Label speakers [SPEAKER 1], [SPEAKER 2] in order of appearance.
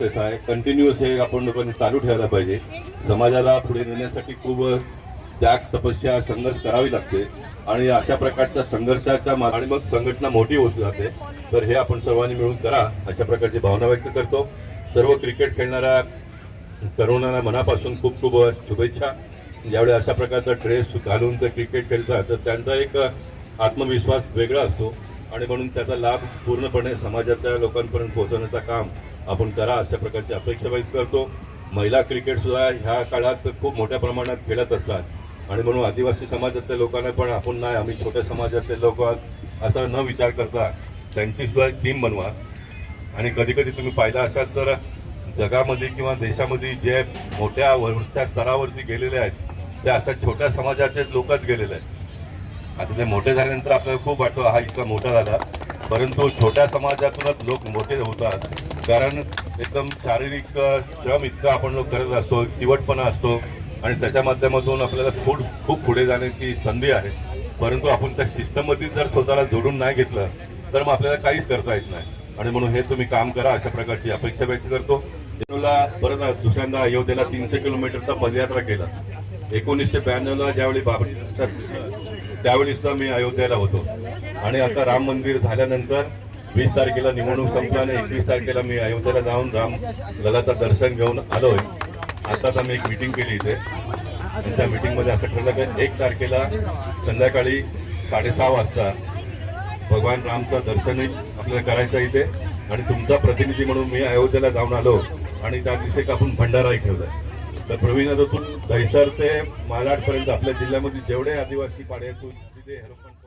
[SPEAKER 1] कसं आहे. कंटिन्युअस हे आपण लोकांनी चालू ठेवायला पाहिजे. समाजाला पुढे नेण्यासाठी खूप त्याग तपस्या संघर्ष करावी लागते. आणि अशा प्रकारच्या संघर्षाच्या आणि मग संघटना मोठी होत जाते. तर हे आपण सर्वांनी मिळून करा अशा प्रकारची भावना व्यक्त करतो. सर्व क्रिकेट खेळणाऱ्या तरुणांना मनापासून खूप खूप शुभेच्छा. ज्यावेळी अशा प्रकारचा ड्रेस घालून ते क्रिकेट खेळतात तर त्यांचा एक आत्मविश्वास वेगळा असतो. आणि म्हणून त्याचा लाभ पूर्णपणे समाजातल्या लोकांपर्यंत पोहोचवण्याचं काम आपण करा अशा प्रकारची अपेक्षा व्यक्त करतो. महिला क्रिकेट सुद्धा ह्या काळात खूप मोठ्या प्रमाणात खेळत असतात. आणि म्हणून आदिवासी समाजातल्या लोकांना पण आपण नाही आम्ही छोट्या समाजातले लोक आहोत, असा न विचार करता त्यांची सुद्धा एक टीम बनवा. आणि कधीकधी तुम्ही पाहिला असाल तर जगामध्ये किंवा देशामध्ये जे मोठ्या वरच्या स्तरावरती गेलेले आहेत ते अशा छोट्या समाजाचे लोकच गेलेले आहेत. आता ते मोठे झाल्यानंतर आपल्याला खूप वाटतो हा इतका मोठा झाला. परंतु छोट्या समाजातूनच लोक मोठे होतात. कारण एकदम शारीरिक श्रम इतका आपण लोक करत असतो चिवटपणा असतो. आणि त्याच्या माध्यमातून आपल्याला खूप खूप पुढे जाण्याची संधी आहे. परंतु आपण त्या सिस्टममध्ये जर स्वतःला जोडून नाही घेतलं तर मग आपल्याला काहीच करता येत नाही. आणि म्हणून हे तुम्ही काम करा अशा प्रकारची अपेक्षा व्यक्त करतो. जेणूला परत दुसऱ्यांदा अयोध्येला तीनशे किलोमीटरचा पदयात्रा केला. एकोणीसशे ब्याण्णवला ज्यावेळी बाबरी मस्जिद त्यावेळी सुद्धा मी अयोध्येला होतो. आणि आता राम मंदिर झाल्यानंतर वीस तारखेला निवडणूक संपला आणि एकवीस तारखेला मी अयोध्येला जाऊन राम ललाचं दर्शन घेऊन आलोय. आताच आम्ही एक मिटिंग केली इथे. आणि त्या मिटिंगमध्ये असं ठरलं की एक तारखेला संध्याकाळी साडेसहा वाजता भगवान रामचं दर्शनही आपल्याला करायचं इथे. आणि तुमचा प्रतिनिधी म्हणून मी अयोध्येला जाऊन आलो. आणि त्या दिवशी आपण भंडाराही ठेवलाय तर प्रवीण आता तू दहिसर ते मालाडपर्यंत आपल्या जिल्ह्यामध्ये जेवढे आदिवासी पाडे तिथे हरपण